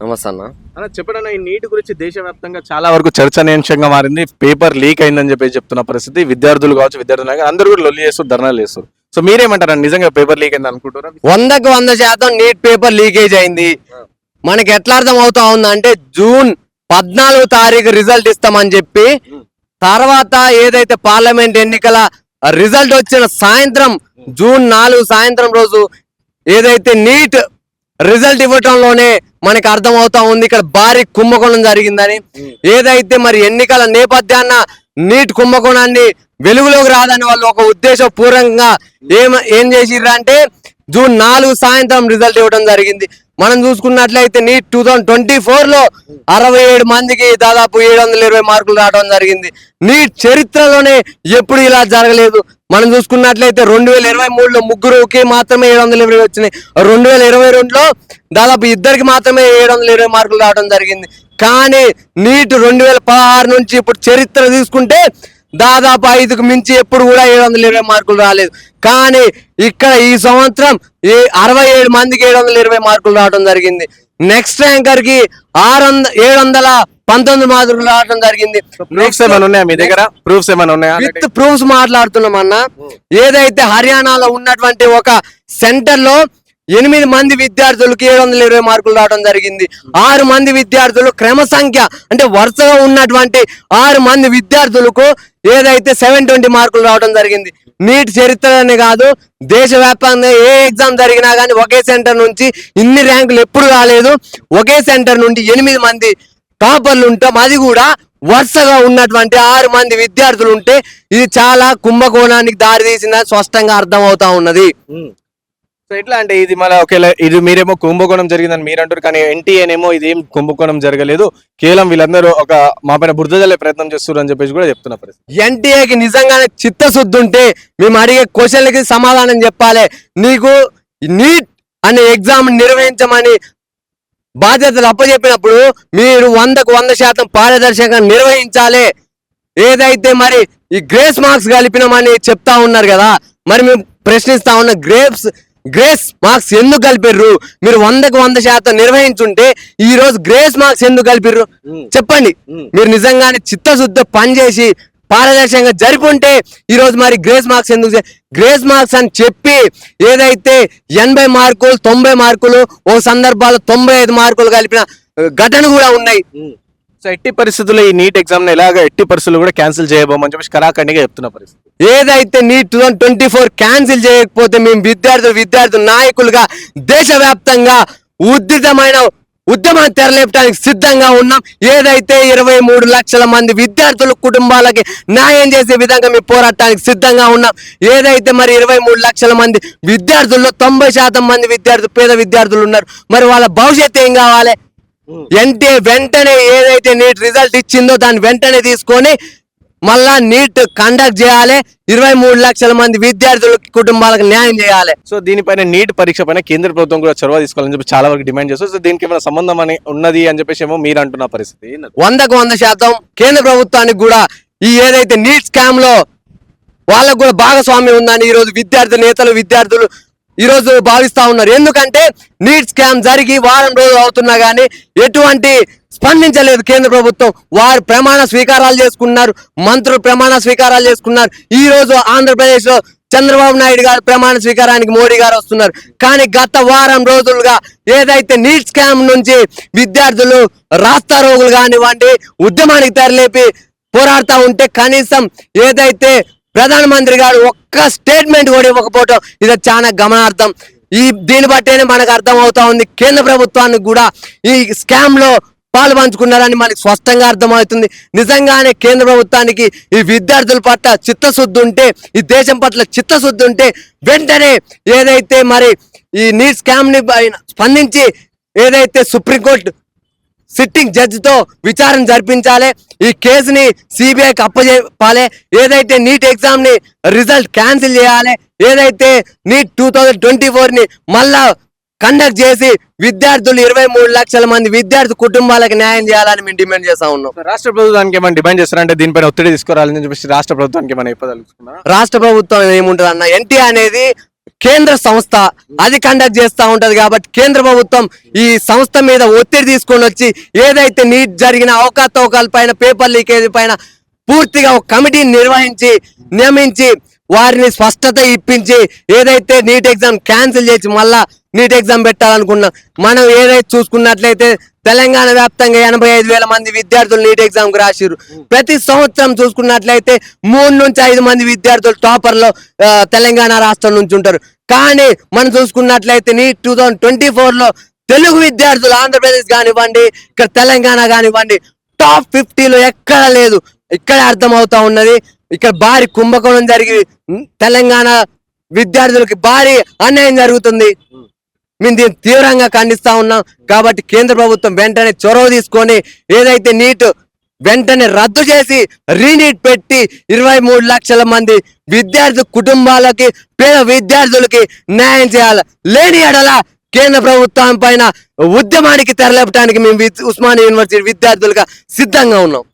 నమస్తే అన్న అన్న చెప్పడన్నా ఈ నీట్ గురించి దేశవ్యాప్తంగా చాలా వరకు చర్చనీయాంశంగా మారింది. పేపర్ లీక్ అయిందని చెప్పి చెప్తున్న పరిస్థితి. విద్యార్థులు కావచ్చు విద్యార్థులు కావచ్చు, అందరూ కూడా లొల్లి చేస్తారు ధర్నాలు చేస్తారు సో మీరేమంటారు? నిజంగా పేపర్ లీక్ అయింది అనుకుంటారా వందకు వంద శాతం నీట్ పేపర్ లీకేజ్ అయింది. మనకి ఎట్లా అర్థం అవుతా ఉందంటే జూన్ పద్నాలుగు తారీఖు రిజల్ట్ ఇస్తామని చెప్పి తర్వాత ఏదైతే పార్లమెంట్ ఎన్నికల రిజల్ట్ వచ్చిన సాయంత్రం జూన్ నాలుగు సాయంత్రం రోజు ఏదైతే నీట్ రిజల్ట్ ఇవ్వటంలోనే మనకి అర్థం అవుతా ఉంది ఇక్కడ భారీ కుంభకోణం జరిగిందని. ఏదైతే మరి ఎన్నికల నేపథ్యాన్న నీట్ కుంభకోణాన్ని వెలుగులోకి రాదని వాళ్ళు ఒక ఉద్దేశపూర్వకంగా ఏం ఏం చేసిర్రు అంటే జూన్ నాలుగు సాయంత్రం రిజల్ట్ ఇవ్వడం జరిగింది. మనం చూసుకున్నట్లయితే నీట్ టూ థౌజండ్ ట్వంటీ ఫోర్లో అరవై ఏడు మందికి దాదాపు ఏడు వందల ఇరవై మార్కులు రావడం జరిగింది. నీట్ చరిత్రలోనే ఎప్పుడు ఇలా జరగలేదు. మనం చూసుకున్నట్లయితే రెండు వేల ఇరవై మూడులో ముగ్గురుకి మాత్రమే ఏడు వందల ఇరవై వచ్చినాయి. రెండు వేల ఇరవై రెండులో దాదాపు ఇద్దరికి మాత్రమే ఏడు వందల ఇరవై మార్కులు రావడం జరిగింది. కానీ నీట్ రెండు వేల పదహారు నుంచి ఇప్పుడు చరిత్ర తీసుకుంటే దాదాపు ఐదుకు మించి ఎప్పుడు కూడా ఏడు వందల ఇరవై మార్కులు రాలేదు. కానీ ఇక్కడ ఈ సంవత్సరం ఈ అరవై ఏడు మందికి ఏడు వందల ఇరవై మార్కులు రావడం జరిగింది. నెక్స్ట్ ర్యాంకర్కి ఆరు వంద ఏడు వందల పంతొమ్మిది మార్కులు రావడం జరిగింది. ప్రూఫ్స్ ఏమైనా ఉన్నాయా మీ దగ్గర? ప్రూఫ్స్ ఏమైనా ఉన్నాయా? విత్ ప్రూఫ్స్ మాట్లాడుతున్నాం అన్న. ఏదైతే హర్యానాలో ఉన్నటువంటి ఒక సెంటర్లో ఎనిమిది మంది విద్యార్థులకు ఏడు వందల ఇరవై మార్కులు రావడం జరిగింది. ఆరు మంది విద్యార్థులు క్రమ సంఖ్య అంటే వరుసగా ఉన్నటువంటి ఆరు మంది విద్యార్థులకు ఏదైతే సెవెన్ ట్వంటీ మార్కులు రావడం జరిగింది. నీట్ చరిత్రనే కాదు దేశవ్యాప్తంగా ఏ ఎగ్జామ్ జరిగినా కానీ ఒకే సెంటర్ నుంచి ఇన్ని ర్యాంకులు ఎప్పుడు రాలేదు. ఒకే సెంటర్ నుండి ఎనిమిది మంది టాపర్లు ఉంటాం అది కూడా వరుసగా ఉన్నటువంటి ఆరు మంది విద్యార్థులు ఉంటే ఇది చాలా కుంభకోణానికి దారి తీసిందని స్పష్టంగా అర్థం అవుతా ఉన్నది సో ఎట్లా అంటే ఇది మళ్ళీ ఒకవేళ ఇది మీరేమో కుంభకోణం జరిగిందని మీరు అంటారు కానీ ఎన్టీఏనేమో ఇది ఏం కుంభకోణం జరగలేదు. కేవలం వీళ్ళందరూ ఒక మా పైన బురదజల్లే ప్రయత్నం చేస్తున్నారు అని చెప్పేసి కూడా చెప్తున్న పరిస్థితి. ఎన్టీఏకి నిజంగానే చిత్తశుద్ధి ఉంటే మేము అడిగే క్వశ్చన్లకి సమాధానం చెప్పాలి. నీకు నీట్ అనే ఎగ్జామ్ నిర్వహించమని బాధ్యతలు అప్పచెప్పినప్పుడు మీరు వందకు వంద శాతం పారదర్శకంగా నిర్వహించాలి. ఏదైతే మరి ఈ గ్రేస్ మార్క్స్ కలిపినామని చెప్తా ఉన్నారు కదా మరి మేము ప్రశ్నిస్తా ఉన్న గ్రేప్స్ గ్రేస్ మార్క్స్ ఎందుకు కలిపిర్రు? మీరు వందకు వంద శాతం నిర్వహించుంటే ఈ రోజు గ్రేస్ మార్క్స్ ఎందుకు కలిపిర్రు? చెప్పండి. మీరు నిజంగానే చిత్తశుద్ధ పనిచేసి పారదర్శకంగా జరిపుంటే ఈ రోజు మరి గ్రేస్ మార్క్స్ ఎందుకు గ్రేస్ మార్క్స్ అని చెప్పి ఏదైతే ఎనభై మార్కులు తొంభై మార్కులు ఓ సందర్భాల్లో తొంభై ఐదు మార్కులు కలిపిన ఘటన కూడా ఉన్నాయి. సో ఎట్టి పరిస్థితుల్లో ఈ నీట్ ఎగ్జామ్ ఎలాగ ఎట్టి పరిస్థితులు కూడా క్యాన్సిల్ చేయబోమని చెప్పి కరాఖండిగా చెప్తున్న పరిస్థితి. ఏదైతే NEET two thousand twenty four cancel చేయకపోతే మేము విద్యార్థులు విద్యార్థులు నాయకులుగా దేశవ్యాప్తంగా ఉద్దితమైన ఉద్యమాన్ని తెరలేపడానికి సిద్ధంగా ఉన్నాం. ఏదైతే ఇరవై మూడు లక్షల మంది విద్యార్థుల కుటుంబాలకి న్యాయం చేసే విధంగా మేము పోరాటానికి సిద్ధంగా ఉన్నాం. ఏదైతే మరి ఇరవై మూడు లక్షల మంది విద్యార్థుల్లో తొంభై శాతం మంది విద్యార్థులు పేద విద్యార్థులు ఉన్నారు. మరి వాళ్ళ భవిష్యత్తు ఏం కావాలి? అంటే వెంటనే ఏదైతే నీట్ రిజల్ట్ ఇచ్చిందో దాన్ని వెంటనే తీసుకొని మళ్ళా నీట్ కండక్ట్ చేయాలి. ఇరవై మూడు లక్షల మంది విద్యార్థుల కుటుంబాలకు న్యాయం చేయాలి. సో దీనిపైన నీట్ పరీక్ష పైన కేంద్ర ప్రభుత్వం కూడా చొరవ తీసుకోవాలని చెప్పి చాలా వరకు డిమాండ్ చేస్తారు. సో దీనికి ఏమైనా సంబంధం అని ఉన్నది అని చెప్పేసి ఏమో మీరు అంటున్న పరిస్థితి వందకు వంద శాతం కేంద్ర ప్రభుత్వానికి కూడా ఈ ఏదైతే నీట్ స్కామ్లో వాళ్ళకు కూడా భాగస్వామ్యం ఉందని ఈ రోజు విద్యార్థి నేతలు విద్యార్థులు ఈ రోజు భావిస్తా ఉన్నారు. ఎందుకంటే నీట్ స్కామ్ జరిగి వారం రోజులు అవుతున్నా కానీ ఎటువంటి స్పందించలేదు కేంద్ర ప్రభుత్వం. వారు ప్రమాణ స్వీకారాలు చేసుకున్నారు. మంత్రులు ప్రమాణ స్వీకారాలు చేసుకున్నారు. ఈ రోజు ఆంధ్రప్రదేశ్లో చంద్రబాబు నాయుడు గారు ప్రమాణ స్వీకారానికి మోడీ గారు వస్తున్నారు. కానీ గత వారం రోజులుగా ఏదైతే నీట్ స్కామ్ నుంచి విద్యార్థులు రాస్తా రోగులు కానివ్వండి ఉద్యమానికి తెరలేపి పోరాడుతూ ఉంటే కనీసం ఏదైతే ప్రధానమంత్రి గారు ఒక్క స్టేట్మెంట్ కూడా ఇవ్వకపోవటం ఇది చాలా గమనార్థం ఈ దీన్ని బట్టేనే మనకు అర్థం అవుతా ఉంది. కేంద్ర ప్రభుత్వాన్ని కూడా ఈ స్కామ్లో పాలు పంచుకున్నారని మనకి స్పష్టంగా అర్థమవుతుంది. నిజంగానే కేంద్ర ప్రభుత్వానికి ఈ విద్యార్థుల పట్ల చిత్తశుద్ధి ఉంటే ఈ దేశం పట్ల చిత్తశుద్ధి ఉంటే వెంటనే ఏదైతే మరి ఈ నీట్ స్కామ్ని పైన స్పందించి ఏదైతే సుప్రీంకోర్టు సిట్టింగ్ జడ్జితో విచారణ జరిపించాలి. ఈ కేసుని సిబిఐకి అప్పచెప్పాలి ఏదైతే నీట్ ఎగ్జామ్ని రిజల్ట్ క్యాన్సిల్ చేయాలి ఏదైతే నీట్ టూ థౌజండ్ ట్వంటీ ఫోర్ని మళ్ళా కండక్ట్ చేసి విద్యార్థులు ఇరవై మూడు లక్షల మంది విద్యార్థి కుటుంబాలకు న్యాయం చేయాలని మేము డిమాండ్ చేస్తా ఉన్నాం. రాష్ట్ర ప్రభుత్వానికి ఏమైనా డిమాండ్ చేస్తారంటే దీనిపైన ఒత్తిడి తీసుకురావాలని చెప్పేసి రాష్ట్ర ప్రభుత్వానికి ఏమైనా రాష్ట్ర ప్రభుత్వం ఏముంటది అన్న ఎన్టీ అనేది కేంద్ర సంస్థ అది కండక్ట్ చేస్తూ ఉంటుంది కాబట్టి కేంద్ర ప్రభుత్వం ఈ సంస్థ మీద ఒత్తిడి తీసుకొని వచ్చి ఏదైతే నీట్ జరిగిన అవకాతవకాల పైన పేపర్ లీకేజ్ పైన పూర్తిగా ఒక కమిటీని నిర్వహించి నియమించి వారిని స్పష్టత ఇప్పించి ఏదైతే నీట్ ఎగ్జామ్ క్యాన్సిల్ చేసి మళ్ళా నీట్ ఎగ్జామ్ పెట్టాలనుకున్నాం మనం ఏదైతే చూసుకున్నట్లయితే తెలంగాణ వ్యాప్తంగా ఎనభై ఐదు వేల మంది విద్యార్థులు నీట్ ఎగ్జామ్కు రాసిరు ప్రతి సంవత్సరం చూసుకున్నట్లయితే మూడు నుంచి ఐదు మంది విద్యార్థులు టాపర్లో ఆ, తెలంగాణ రాష్ట్రం నుంచి ఉంటారు. కానీ మనం చూసుకున్నట్లయితే నీట్ టూ థౌజండ్ ట్వంటీ ఫోర్లో తెలుగు విద్యార్థులు ఆంధ్రప్రదేశ్ కానివ్వండి ఇక్కడ తెలంగాణ కానివ్వండి టాప్ ఫిఫ్టీలో ఎక్కడ లేదు. ఇక్కడ అర్థం అవుతా ఉన్నది ఇక్కడ భారీ కుంభకోణం జరిగి తెలంగాణ విద్యార్థులకి భారీ అన్యాయం జరుగుతుంది. మేము దీన్ని తీవ్రంగా ఖండిస్తా ఉన్నాం. కాబట్టి కేంద్ర ప్రభుత్వం వెంటనే చొరవ తీసుకొని ఏదైతే నీట్ వెంటనే రద్దు చేసి రీనీట్ పెట్టి ఇరవై మూడు లక్షల మంది విద్యార్థి కుటుంబాలకి పేద విద్యార్థులకి న్యాయం చేయాలి. లేని ఎడల కేంద్ర ప్రభుత్వం పైన ఉద్యమానికి తెరలేపడానికి మేము ఉస్మానియా యూనివర్సిటీ విద్యార్థులుగా సిద్ధంగా ఉన్నాం.